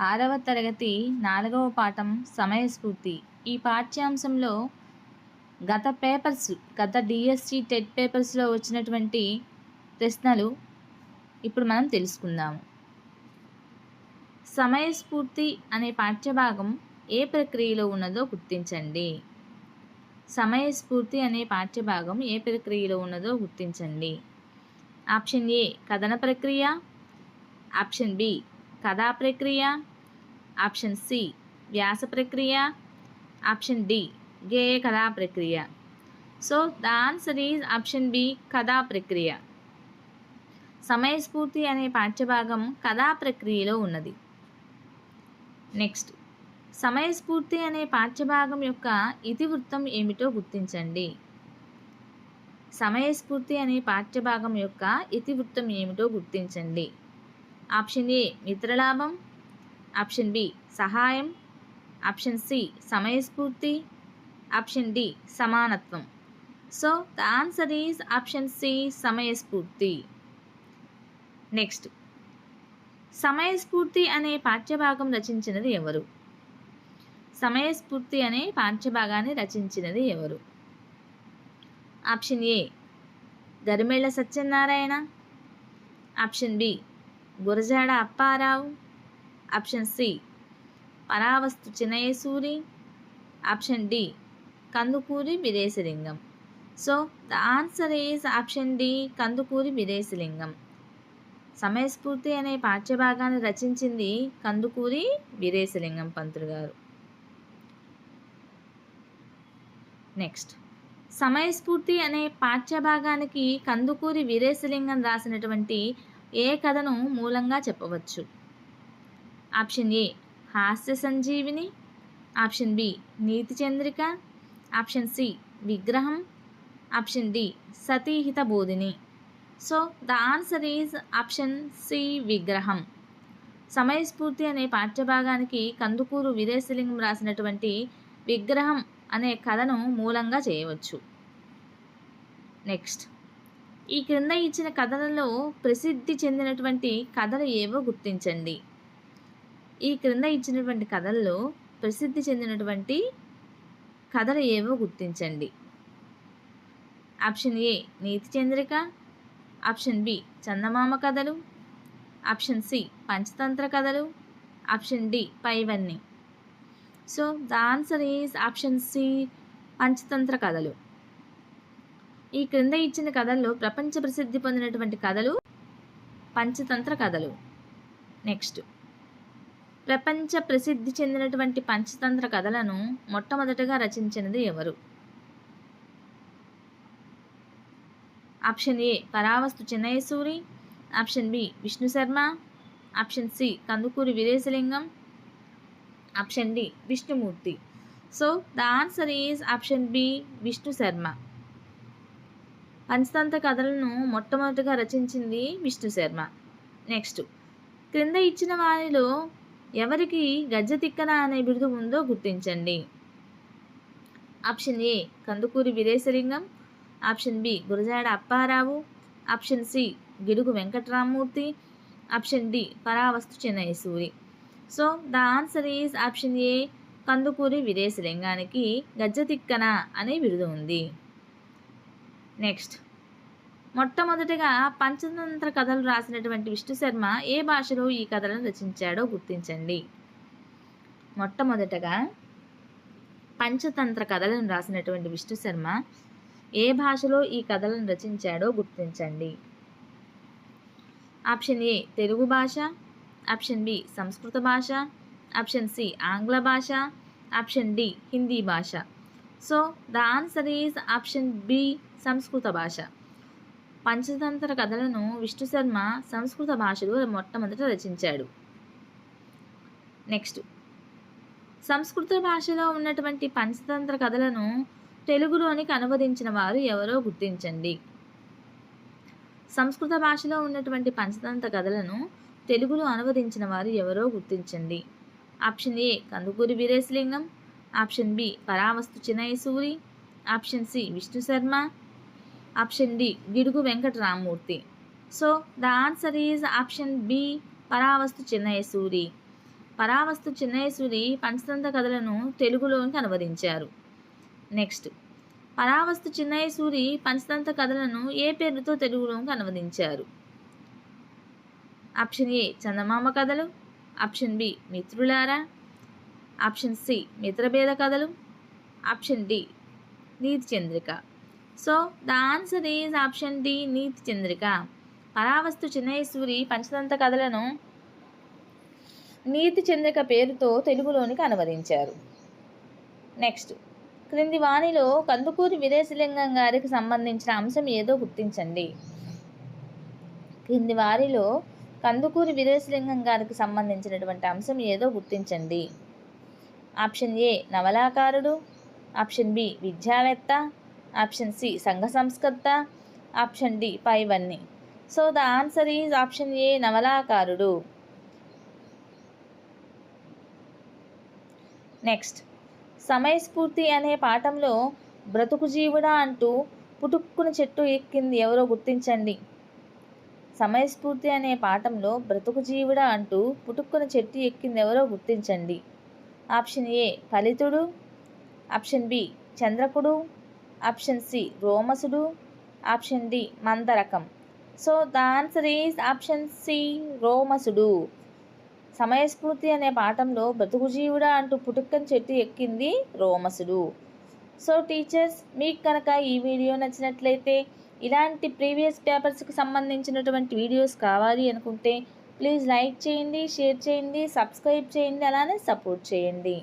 ఆరవ తరగతి నాలుగవ పాఠం సమయస్ఫూర్తి. ఈ పాఠ్యాంశంలో గత పేపర్స్ గత డిఎస్సి టెట్ పేపర్స్లో వచ్చినటువంటి ప్రశ్నలు ఇప్పుడు మనం తెలుసుకుందాము. సమయస్ఫూర్తి అనే పాఠ్యభాగం ఏ ప్రక్రియలో ఉన్నదో గుర్తించండి. సమయస్ఫూర్తి అనే పాఠ్యభాగం ఏ ప్రక్రియలో ఉన్నదో గుర్తించండి. ఆప్షన్ ఏ కథన ప్రక్రియ. ఆప్షన్ బి కథా ప్రక్రియ? ఆప్షన్ సి వ్యాస ప్రక్రియ. ఆప్షన్ డి గేయ కథా ప్రక్రియ. So the answer is option B కథా ప్రక్రియ. సమయస్ఫూర్తి అనే పాఠ్యభాగం కథా ప్రక్రియలో ఉన్నది. నెక్స్ట్ సమయస్ఫూర్తి అనే పాఠ్యభాగం యొక్క ఇతివృత్తం ఏమిటో గుర్తించండి. సమయస్ఫూర్తి అనే పాఠ్యభాగం యొక్క ఇతివృత్తం ఏమిటో గుర్తించండి. ఆప్షన్ ఏ మిత్రలాభం ఆప్షన్ బి సహాయం ఆప్షన్ సి సమయస్ఫూర్తి ఆప్షన్ డి సమానత్వం. So the answer is option C సమయస్ఫూర్తి. నెక్స్ట్. సమయస్ఫూర్తి అనే పాఠ్యభాగం రచించినది ఎవరు? సమయస్ఫూర్తి అనే పాఠ్యభాగాన్ని రచించినది ఎవరు? Option A Garimella Satyanarayana option B Gurajada Apparao. Option C Paravastu Chinnayasuri option D Kandukuri Veeresalingam so the answer is option D Kandukuri Veeresalingam సమయస్ఫూర్తి అనే పాఠ్యభాగాన్ని రచించింది కందుకూరి వీరేశలింగం పంతులు గారు. నెక్స్ట్ సమయస్ఫూర్తి అనే పాఠ్యభాగానికి కందుకూరి వీరేశలింగం రాసినటువంటి ఏ కథను మూలంగా చెప్పవచ్చు? ఆప్షన్ ఏ హాస్య Sanjeevini. Option B Neeti Chandrika. Option C విగ్రహం. Option D Satihita Bodhini. So the answer is option C విగ్రహం. సమయస్ఫూర్తి అనే పాఠ్యభాగానికి కందుకూరు వీరేశలింగం రాసినటువంటి విగ్రహం అనే కథను మూలంగా చేయవచ్చు. నెక్స్ట్. ఈ క్రింద ఇచ్చిన కథలలో ప్రసిద్ధి చెందినటువంటి కథలు ఏవో గుర్తించండి. ఈ క్రింద ఇచ్చినటువంటి కథల్లో ప్రసిద్ధి చెందినటువంటి కథలు ఏవో గుర్తించండి. ఆప్షన్ ఏ నీతి చంద్రిక. ఆప్షన్ బి చందమామ కథలు. ఆప్షన్ సి పంచతంత్ర కథలు. ఆప్షన్ డి పైవన్నీ. So the answer is option C Panchatantra కథలు. ఈ క్రింద ఇచ్చిన కథల్లో ప్రపంచ ప్రసిద్ధి పొందినటువంటి కథలు పంచతంత్ర కథలు. నెక్స్ట్. ప్రపంచ ప్రసిద్ధి చెందినటువంటి పంచతంత్ర కథలను మొట్టమొదటగా రచించినది ఎవరు? Option A Paravastu Chinnayasuri option B Vishnu Sharma. Option C Kandukuri Veeresalingam. Option D Vishnumurthy. So the answer is option B Vishnu Sharma. Panchatantra కథలను మొట్టమొదటిగా రచించింది విష్ణు శర్మ. నెక్స్ట్ క్రింద ఇచ్చిన వారిలో ఎవరికి గజ్జతిక్కన అనే బిరుదు ఉందో గుర్తించండి. Option A Kandukuri Veeresalingam. Option B Gurajada Apparao. Option C Gidugu Venkataramamurthy. Option D Paravastu Chinnayasuri. So the answer is option A Kandukuri వీరేశలింగానికి గజ్జతిక్కన అనే బిరుదు ఉంది. నెక్స్ట్ మొట్టమొదటిగా పంచతంత్ర కథలు రాసినటువంటి విష్ణు శర్మ ఏ భాషలో ఈ కథలను రచించాడో గుర్తించండి. మొట్టమొదటగా పంచతంత్ర కథలను రాసినటువంటి విష్ణు శర్మ ఏ భాషలో ఈ కథలను రచించాడో గుర్తించండి. ఆప్షన్ ఏ తెలుగు భాష. ఆప్షన్ బి సంస్కృత భాష. ఆప్షన్ సి ఆంగ్ల భాష. ఆప్షన్ డి హిందీ భాష. So the answer is option B Sanskrit భాష. పంచతంత్ర కథలను విష్ణు శర్మ సంస్కృత భాషలో మొట్టమొదట రచించాడు. నెక్స్ట్. సంస్కృత భాషలో ఉన్నటువంటి పంచతంత్ర కథలను తెలుగులోనికి అనువదించిన వారు ఎవరో గుర్తించండి. సంస్కృత భాషలో ఉన్నటువంటి పంచతంత్ర కథలను తెలుగులో అనువదించిన వారు ఎవరో గుర్తించండి. Option A Kandukuri Veeresalingam. Option B Paravastu Chinnayasuri option C Vishnu Sharma. Option D Gidugu Venkataramamurthy so the answer is option B Paravastu Chinnayasuri. Paravastu Chinnayasuri Panchatantra కథలను తెలుగులోకి అనువదించారు. నెక్స్ట్ పరావస్తు చిన్నయసూరి పంచతంత్ర కథలను ఏ పేరుతో తెలుగులోకి అనువదించారు? ఆప్షన్ ఏ చందమామ కథలు. ఆప్షన్ బి మిత్రులారా. Option C మిత్రభేద కథలు. Option D Neeti Chandrika so the answer is option D Neeti Chandrika Paravastu చిన్నయేశ్వరి Panchatantra కథలను నీతి చంద్రిక పేరుతో తెలుగులోనికి అనువదించారు. నెక్స్ట్ క్రింది వాణిలో కందుకూరి విదేశలింగం గారికి సంబంధించిన అంశం ఏదో గుర్తించండి. క్రింది వారిలో కందుకూరి విదేశలింగం గారికి సంబంధించినటువంటి అంశం ఏదో గుర్తించండి. ఆప్షన్ ఏ నవలాకారుడు. ఆప్షన్ బి విద్యావేత్త. ఆప్షన్ సి సంఘ సంస్కర్త. ఆప్షన్ డి పైవన్నీ so the answer is option A నవలాకారుడు. Next. సమయస్ఫూర్తి అనే పాఠంలో బ్రతుకు జీవుడా అంటూ పుటుక్కున చెట్టు ఎక్కింది ఎవరో గుర్తించండి. సమయస్ఫూర్తి అనే పాఠంలో బ్రతుకు జీవుడా అంటూ పుటుక్కున చెట్టు ఎక్కింది ఎవరో గుర్తించండి. Option A Palitudu. Option B Chandrakudu. Option C Romasudu. Option D Mandarakam. So the answer is option C Romasudu. సమయస్ఫూర్తి అనే పాఠంలో బ్రతుకుజీవుడా అంటూ పుట్టుక్కని చెట్టు ఎక్కింది రోమసుడు. సో టీచర్స్ మీకు కనుక ఈ వీడియో నచ్చినట్లయితే ఇలాంటి ప్రీవియస్ పేపర్స్కి సంబంధించినటువంటి వీడియోస్ కావాలి అనుకుంటే ప్లీజ్ లైక్ చేయండి షేర్ చేయండి సబ్స్క్రైబ్ చేయండి అలానే సపోర్ట్ చేయండి.